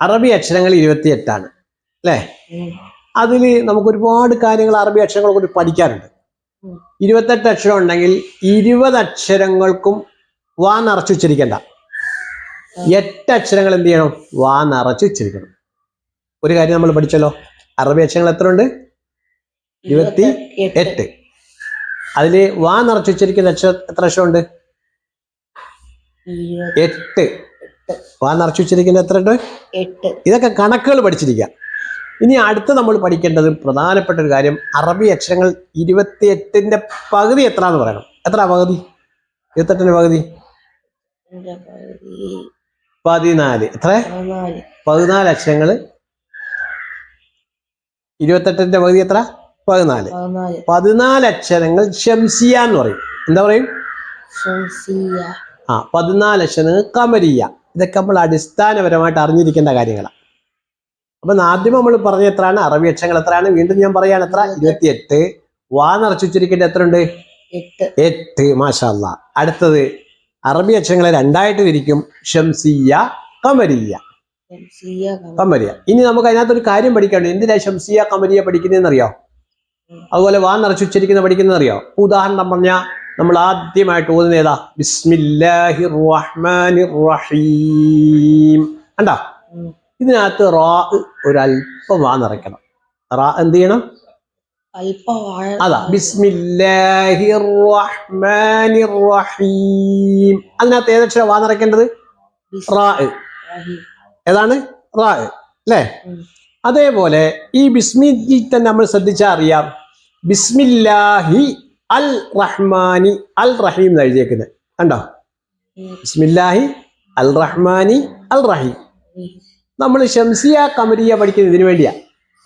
അറബി അക്ഷരങ്ങൾ ഇരുപത്തിയെട്ടാണ് അല്ലേ. അതിൽ നമുക്ക് ഒരുപാട് കാര്യങ്ങൾ അറബി അക്ഷരങ്ങളെ കൂടി പഠിക്കാറുണ്ട്. ഇരുപത്തെട്ട് അക്ഷരം ഉണ്ടെങ്കിൽ ഇരുപത് അക്ഷരങ്ങൾക്കും വാ നിറച്ച് ഉച്ചരിക്കണ്ട. എട്ട് അക്ഷരങ്ങൾ എന്ത് ചെയ്യണം? വാ നിറച്ച് ഉച്ചരിക്കണം. ഒരു കാര്യം നമ്മൾ പഠിച്ചല്ലോ അറബി അക്ഷരങ്ങൾ എത്ര ഉണ്ട് ഇരുപത്തി എട്ട്. അതിൽ വാ നിറച്ച് ഉച്ചരിക്കുന്ന അക്ഷരം എത്ര അക്ഷരമുണ്ട്? എട്ട്. വാ നിറച്ചു ഉച്ചരിക്കുന്ന എത്ര ഉണ്ട് എട്ട്. ഇതൊക്കെ കണക്കുകൾ പഠിച്ചിരിക്കുക. ഇനി അടുത്ത് നമ്മൾ പഠിക്കേണ്ടത് പ്രധാനപ്പെട്ട ഒരു കാര്യം അറബി അക്ഷരങ്ങൾ ഇരുപത്തിയെട്ടിന്റെ പകുതി എത്ര എന്ന് പറയണം. എത്ര പകുതി? ഇരുപത്തെട്ടിന്റെ പകുതി? പതിനാല്. എത്ര? പതിനാല്. അക്ഷരങ്ങൾ ഇരുപത്തെട്ടിന്റെ പകുതി എത്ര? പതിനാല്. പതിനാല്. അക്ഷരങ്ങൾ ഷംസിയ എന്ന് പറയും. എന്താ പറയും? ആ പതിനാല് അക്ഷരങ്ങൾ കമരിയ. ഇതൊക്കെ നമ്മൾ അടിസ്ഥാനപരമായിട്ട് അറിഞ്ഞിരിക്കേണ്ട കാര്യങ്ങളാണ് അപ്പം ആദ്യം നമ്മൾ പറഞ്ഞ എത്രയാണ്? അറബി അക്ഷരങ്ങൾ എത്രയാണ്? വീണ്ടും ഞാൻ പറയാൻ എത്ര? ഇരുപത്തിയെട്ട്. വാ നിറച്ചുച്ചരിക്കേണ്ട എത്ര ഉണ്ട് എട്ട്. മാഷല്ല അടുത്തത് അറബി അക്ഷരങ്ങളെ രണ്ടായിട്ട് തിരിക്കും. ഷംസിയ കമരിയ. കമരിയ. ഇനി നമുക്ക് അതിനകത്തൊരു കാര്യം പഠിക്കാനുണ്ട്. എന്തിനാ ഷംസിയ കമരിയ പഠിക്കുന്നതെന്ന് അറിയോ അതുപോലെ വാ നിറച്ചുച്ചരിക്കുന്ന പഠിക്കുന്നതെന്ന് അറിയോ ഉദാഹരണം പറഞ്ഞാൽ നമ്മൾ ആദ്യമായിട്ട് ഓതുന്ന ഏതാ? ബിസ്മില്ലാഹി റഹ്മാനി റഹീം കണ്ടോ. ഇതിനകത്ത് റാ ഒരല്പം വാ നിറയ്ക്കണം റാ എന്ത് ചെയ്യണം? അതാ ബിസ്മില്ലാഹി റഹ്മാനി റഹീം അതിനകത്ത് ഏതക്ഷരം വാ നിറയ്ക്കേണ്ടത്? റാ. ഏതാണ്? റാ. അല്ലേ? അതേപോലെ ഈ ബിസ്മിൽ തന്നെ നമ്മൾ ശ്രദ്ധിച്ചാൽ അറിയാം. ബിസ്മില്ലാഹി അൽ റഹ്മാനി അൽ റഹീം എന്ന് എഴുതിയേക്കുന്നത് കണ്ടോ? ബിസ്മില്ലാഹി അൽ റഹ്മാനി അൽ റഹീം നമ്മൾ ഷംസിയ കമരിയ പഠിക്കുന്നത് ഇതിനു വേണ്ടിയാ.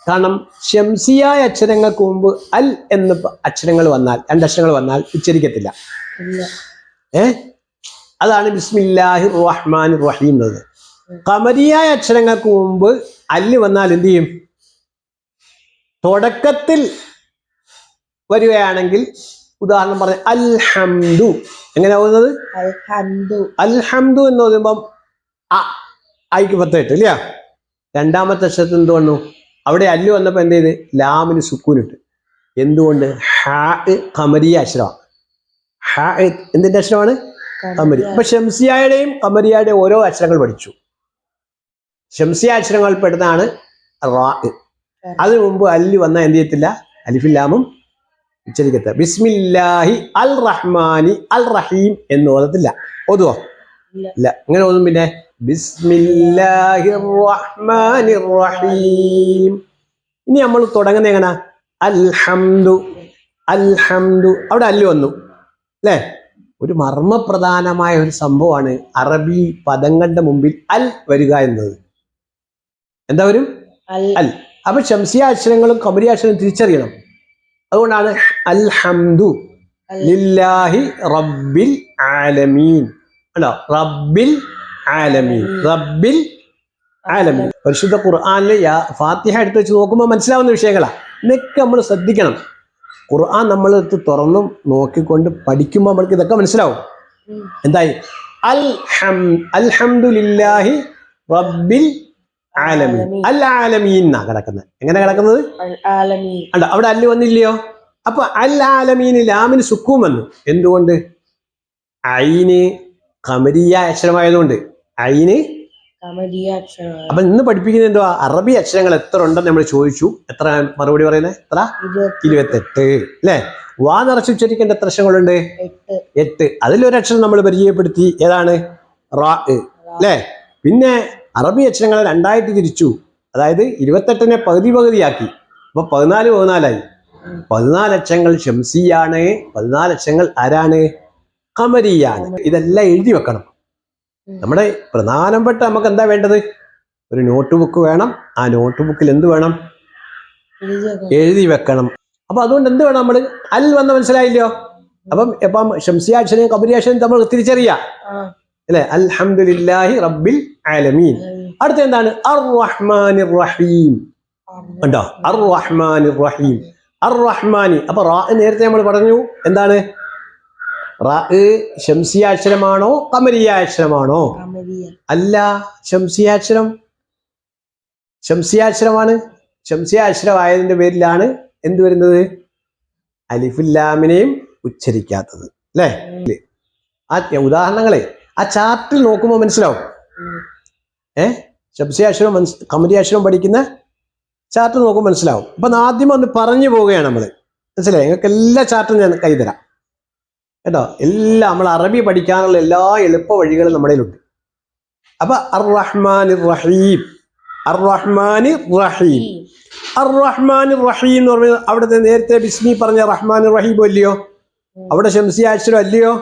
കാരണം ഷംസിയായ അക്ഷരങ്ങൾക്ക് മുമ്പ് അൽ എന്ന് അക്ഷരങ്ങൾ വന്നാൽ രണ്ടക്ഷരങ്ങൾ വന്നാൽ ഉച്ചരിക്കത്തില്ല. ഏ? അതാണ് ബിസ്മില്ലാഹി റഹ്മാൻ റഹീം എന്നത് കമരിയായ അക്ഷരങ്ങൾക്ക് മുമ്പ് അല്ല് വന്നാൽ എന്ത് ചെയ്യും? തുടക്കത്തിൽ വരികയാണെങ്കിൽ ഉദാഹരണം പറഞ്ഞ അൽഹംദു. എങ്ങനെ ആവുന്നത്? അൽഹംദു. എന്ന് പറയുമ്പം ആയിക്ക് പത്തായിട്ട് ഇല്ല രണ്ടാമത്തെ അക്ഷരത്തിൽ എന്ത് വന്നു? അവിടെ അല്ല് വന്നപ്പോൾ എന്ത് ചെയ്ത്? ലാമിന് സുക്കൂനിട്ട്. എന്തുകൊണ്ട്? ഹാ കമരിയ അക്ഷരമാണ് ഹാ എന്തിന്റെ അക്ഷരമാണ്? കമരി അപ്പൊ ഷംസിയായുടെയും കമരിയായുടെയും ഓരോ അക്ഷരങ്ങൾ പഠിച്ചു. ഷംസിയ അക്ഷരങ്ങൾ പെടുന്നതാണ് റാ അതിനു മുമ്പ് അല്ലി വന്നാൽ എന്ത് ചെയ്യത്തില്ല? അലിഫില്ലാമും ഉച്ചരിക്കത്ത ബിസ്മില്ലാഹി അൽ റഹ്മാനി അൽ റഹീം എന്ന് ഓതത്തില്ല. ഓതുവോ? ഇല്ല. അങ്ങനെ ഓതും പിന്നെ? ബിസ്മില്ലാഹി റഹ്മാനി റഹീം ഇനി നമ്മൾ തുടങ്ങുന്ന എങ്ങനെ? അൽഹംദു അൽഹംദു. അവിടെ അല്ല വന്നു. അല്ലേ? ഒരു മർമ്മപ്രധാനമായ ഒരു സംഭവമാണ് അറബി പദങ്ങളുടെ മുമ്പിൽ അൽ വരിക എന്നത്. എന്താ വരും? അൽ. അപ്പൊ ഷംസിയ അക്ഷരങ്ങളും കമരിയ അക്ഷരവും തിരിച്ചറിയണം. അതുകൊണ്ടാണ് അൽഹംദു ലില്ലാഹി റബ്ബിൽ ആലമീൻ. അല്ലോ റബ്ബിൽ ആലമീൻ. റബ്ബിൽ ആലമീൻ. പരിശുദ്ധ ഖുർആാനിൽ ഫാത്തിഹ എടുത്ത് വെച്ച് നോക്കുമ്പോൾ മനസ്സിലാവുന്ന വിഷയങ്ങളാ. ഇതൊക്കെ നമ്മൾ ശ്രദ്ധിക്കണം. ഖുർആൻ നമ്മൾ എടുത്ത് തുറന്നും നോക്കിക്കൊണ്ട് പഠിക്കുമ്പോൾ നമ്മൾക്ക് ഇതൊക്കെ മനസ്സിലാവും. എന്തായി? അൽഹം അൽഹംദുലില്ലാഹി റബ്ബിൽ ആലമീൻ. അൽ ആലമീൻ എന്നാ കിടക്കുന്നത്? എങ്ങനെ കിടക്കുന്നത്? അല്ല അവിടെ അല്ല് വന്നില്ലയോ? അപ്പൊ അൽ ആലമീന് ലാമിന് സുക്കൂം വന്നു. എന്തുകൊണ്ട്? ഐന് കമരിയ അക്ഷരമായതുകൊണ്ട്. ഐന് അപ്പൊ ഇന്ന് പഠിപ്പിക്കുന്ന എന്തുവാ? അറബി അക്ഷരങ്ങൾ എത്ര ഉണ്ടെന്ന് നമ്മൾ ചോദിച്ചു. എത്ര മറുപടി പറയുന്നത് എത്ര? ഇരുപത്തി ഇരുപത്തെട്ട്. അല്ലെ? വാ നിറച്ച് ഉച്ചരിക്കേണ്ട എത്ര അക്ഷരങ്ങളുണ്ട്? എട്ട്. അതിലൊരു അക്ഷരം നമ്മൾ പരിചയപ്പെടുത്തി. ഏതാണ്? റാ. അല്ലേ? പിന്നെ അറബി അക്ഷരങ്ങളെ രണ്ടായിട്ട് തിരിച്ചു. അതായത് ഇരുപത്തെട്ടിനെ പകുതി പകുതിയാക്കി. അപ്പൊ പതിനാല് പതിനാലായി. പതിനാല് അക്ഷരങ്ങൾ ഷംസിയാണ് പതിനാല് അക്ഷരങ്ങൾ ആരാണ്? കമരിയാണ്. ഇതെല്ലാം എഴുതി വെക്കണം. നമ്മുടെ പ്രധാനപ്പെട്ട നമുക്ക് എന്താ വേണ്ടത്? ഒരു നോട്ട് ബുക്ക് വേണം. ആ നോട്ട് ബുക്കിൽ എന്ത് വേണം? എഴുതി വെക്കണം. അപ്പൊ അതുകൊണ്ട് എന്ത് വേണം നമ്മൾ അൽ വന്ന് മനസ്സിലായില്ലയോ? അപ്പം ഇപ്പം ഷംസിയാക്ഷനും കബരിയാക്ഷനും നമ്മൾ തിരിച്ചറിയാം. അല്ലെ? അൽഹംദുലില്ലാഹി റബ്ബിൽ ആലമീൻ. അടുത്ത എന്താണ്? അർ റഹ്മാൻ റഹീം ഉണ്ടോ അർ റഹ്മാൻ റഹീം അർ റഹ്മാനി അപ്പൊ റാ നേരത്തെ നമ്മൾ പറഞ്ഞു എന്താണ്? റാ ശംസിയാക്ഷരമാണോ കമരിയാക്ഷരമാണോ? കമരിയ. അല്ല ശംസിയാക്ഷരം. ശംസിയാക്ഷരമാണ്. ശംസിയാക്ഷരമായതിന്റെ പേരിലാണ് എന്ത് വരുന്നത്? അലിഫുല്ലാമിനെയും ഉച്ചരിക്കാത്തത്. അല്ലേ? ആ ഉദാഹരണങ്ങളെ ആ ചാർട്ടിൽ നോക്കുമ്പോൾ മനസ്സിലാവും. ഉം. ശംസിയാശ്രം മനസ് കമരിയാശ്രം പഠിക്കുന്ന ചാർട്ട് നോക്കുമ്പോൾ മനസ്സിലാവും. അപ്പൊ ആദ്യം ഒന്ന് പറഞ്ഞു പോവുകയാണ് നമ്മൾ മനസ്സിലായി? നിങ്ങൾക്ക് എല്ലാ ചാർട്ടും ഞാൻ കൈതരാം കേട്ടോ? എല്ലാം നമ്മൾ അറബി പഠിക്കാനുള്ള എല്ലാ എളുപ്പ വഴികളും നമ്മുടെ ഉണ്ട് അപ്പൊ അർ റഹ്മാൻ റഹീം അർ റഹ്മാൻ റഹീം. അർ റഹ്മാൻ റഹീം എന്ന് പറഞ്ഞാൽ അവിടുത്തെ നേരത്തെ ബിസ്മി പറഞ്ഞ റഹ്മാൻ റഹീം അല്ലയോ അവിടെ ശംസിയാശ്രം അല്ലയോ?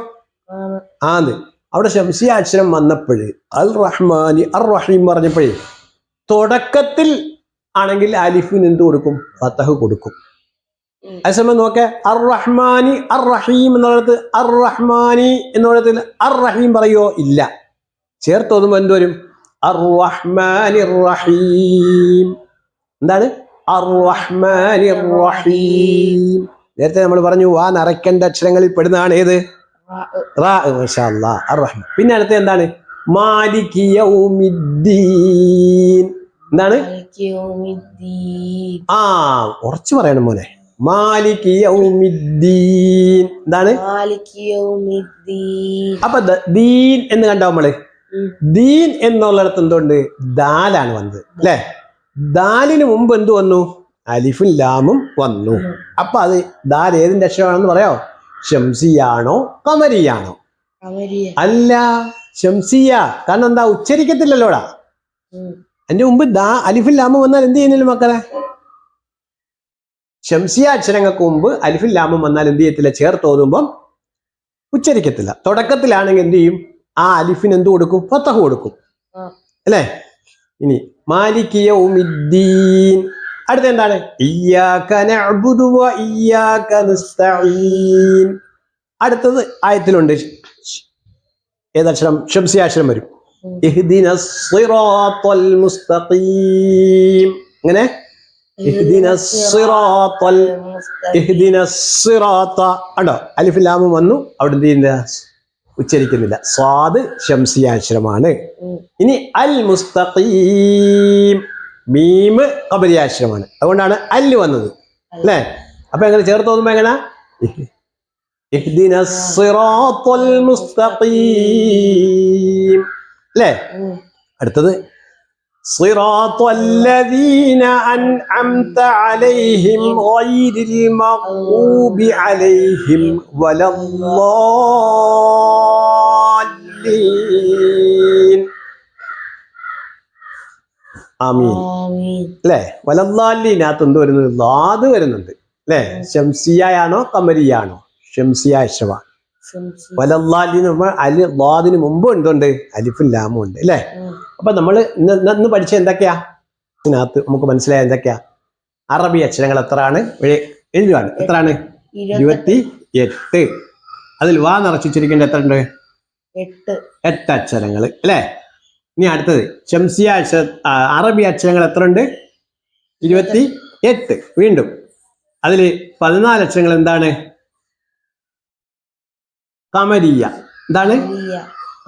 ആണ്. ആന്ന് അവിടെ ശംശിയാക്ഷരം വന്നപ്പോഴ് അൽ റഹ്മാനി അർ റഹീം പറഞ്ഞപ്പോഴേ തുടക്കത്തിൽ ആണെങ്കിൽ അലിഫിന് എന്ത് കൊടുക്കും? ഫത്തഹ് കൊടുക്കും. അതേസമയം നോക്കെ അർ റഹ്മാനി അർ റഹീം എന്നുള്ളത് അർ റഹ്മാനി എന്നുള്ളത് അർ റഹീം പറയോ ഇല്ല. ചേർത്ത് എന്ത് വരും? അർ റഹ്മാനി റഹീം എന്താണ്? അർ റഹ്മാനി റഹീം നേരത്തെ നമ്മൾ പറഞ്ഞു വാ നിറയ്ക്കേണ്ട അക്ഷരങ്ങളിൽ പെടുന്നതാണ് ഏത്? പിന്നെ അടുത്ത എന്താണ്? മാലിക് യൗമിദ്ദീൻ. എന്താണ്. ആ ഉറച്ചു പറയണം മോനെ. മാലിക് യൗമിദ്ദീൻ. എന്താണ്? മാലിക് യൗമിദ്ദീൻ. അപ്പൊ ദീൻ എന്ന് കണ്ടോ നമ്മൾ. ദീൻ എന്നുള്ളിടത്ത് എന്തുകൊണ്ട് ദാലാണ് വന്നത്. അല്ലെ? ദാലിന് മുമ്പ് എന്ത് വന്നു? അലിഫും ലാമും വന്നു. അപ്പൊ അത് ദാൽ ഏതിന്റെ അക്ഷരമാണെന്ന് പറയാോ ഷംസിയാണോ കമരിയാണോ? കമരിയ. അല്ല ഷംസിയ കാരണം എന്താ ഉച്ചരിക്കത്തില്ലല്ലോടാ. എന്റെ മുമ്പ് ദാ അലിഫിൽ ലാമം വന്നാൽ എന്ത് ചെയ്യുന്നില്ല മക്കളെ? ഷംസിയ അക്ഷരങ്ങൾക്ക് മുമ്പ് അലിഫിൽ ലാമം വന്നാൽ എന്ത് ചെയ്യത്തില്ല? ചേർത്ത് ഓതുമ്പം ഉച്ചരിക്കത്തില്ല. തുടക്കത്തിലാണെങ്കിൽ എന്ത് ചെയ്യും? ആ അലിഫിന് എന്ത് കൊടുക്കും? ഫത്തഹ് കൊടുക്കും. അല്ലേ? ഇനി മാലിക്കിയ ഉമിദ്ദീൻ. അടുത്ത എന്താണ്? അടുത്തത് ആയത്തിലുണ്ട്. ഏതക്ഷരം ഷംസിയാക്ഷരം വരും. അങ്ങനെ ഉണ്ടോ അലിഫ് വന്നു. അവിടെ എന്ത്? ഉച്ചരിക്കുന്നില്ല. സ്വാദ് ഷംസിയാക്ഷരമാണ് ഇനി അൽ മുസ്തഖീം. മീമ് കബരിയാക്ഷരമാണ് അതുകൊണ്ടാണ് അല്ല് വന്നത് അല്ലേ അപ്പൊ എങ്ങനെ ചേർത്ത് തോന്നുമ്പോ എങ്ങനെ ഇഹ്ദിന സിറാത്തൽ മുസ്തഖീം അല്ലേ ഉം. അടുത്തത് صراط الذين أنعمت عليهم غير المغضوب عليهم ولا الضالين ആമീൻ ആമീൻ. അല്ലേ? വലല്ലാലിനകത്ത് എന്ത് വരുന്നത്? ലാദ് വരുന്നുണ്ട്. അല്ലേ? ഷംസിയാണോ കമരിയാണോ ഷംസിയ അശ്രവ ശംസി. വലല്ലാലി എന്ന് പറയുമ്പോൾ അലി ലാദിന് മുമ്പ് എന്തുണ്ട്? അലിഫും ലാമും ഉണ്ട്. അല്ലേ. അപ്പൊ നമ്മൾ ഇന്ന് പഠിച്ച എന്തൊക്കെയാ? ഇതിനകത്ത് നമുക്ക് മനസ്സിലായ എന്തൊക്കെയാ? അറബി അക്ഷരങ്ങൾ എത്രയാണ്? എഴു- എഴുതുകയാണ് എത്രയാണ്? ഇരുപത്തി ഇരുപത്തി എട്ട്. അതിൽ വാ നിറച്ചിരിക്കേണ്ട എത്ര ഉണ്ട് എട്ട്. എട്ട് അക്ഷരങ്ങൾ. അല്ലേ? ഇനി അടുത്തത്. ഷംസിയ അക്ഷ അറബി അക്ഷരങ്ങൾ എത്ര ഉണ്ട് ഇരുപത്തി എട്ട്. വീണ്ടും. അതിൽ പതിനാല് അക്ഷരങ്ങൾ എന്താണ്? കമരിയ. എന്താണ്?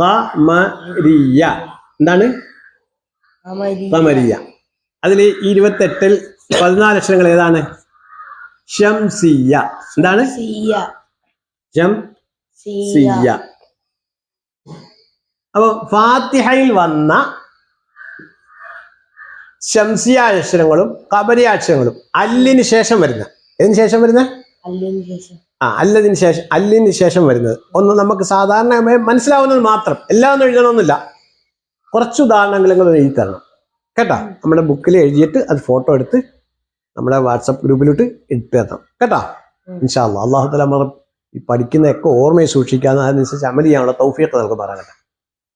കമരിയ. എന്താണ്? കമരിയ. അതിൽ ഇരുപത്തെട്ടിൽ പതിനാല് അക്ഷരങ്ങൾ ഏതാണ്? ഷംസിയ എന്താണ്? സിയ. സിയ. ഷംസിയ അപ്പൊ ഫാത്തിഹയിൽ വന്ന ശംസിയ അക്ഷരങ്ങളും കബരി അക്ഷരങ്ങളും അല്ലിന് ശേഷം വരുന്ന. ഏതിന് ശേഷം വരുന്ന. ആ അല്ലതിന് ശേഷം അല്ലിന് ശേഷം വരുന്നത്. ഒന്ന് നമുക്ക് സാധാരണ മനസ്സിലാവുന്നത് മാത്രം. എല്ലാം ഒന്നും എഴുതണമെന്നില്ല കുറച്ച് ഉദാഹരണങ്ങൾ നിങ്ങൾ എഴുതി തരണം. കേട്ടോ? നമ്മുടെ ബുക്കിൽ എഴുതിയിട്ട് അത് ഫോട്ടോ എടുത്ത് നമ്മുടെ വാട്സപ്പ് ഗ്രൂപ്പിലോട്ട് ഇട്ട് തരണം. കേട്ടോ. ഇൻഷാല്ല അള്ളാഹു തല നമ്മൾ ഈ പഠിക്കുന്നതൊക്കെ ഓർമ്മയിൽ സൂക്ഷിക്കാന്ന് അതിനനുസരിച്ച് അമൽ ചെയ്യാനുള്ള തൗഫീഖ് നമുക്ക് പറയട്ടെ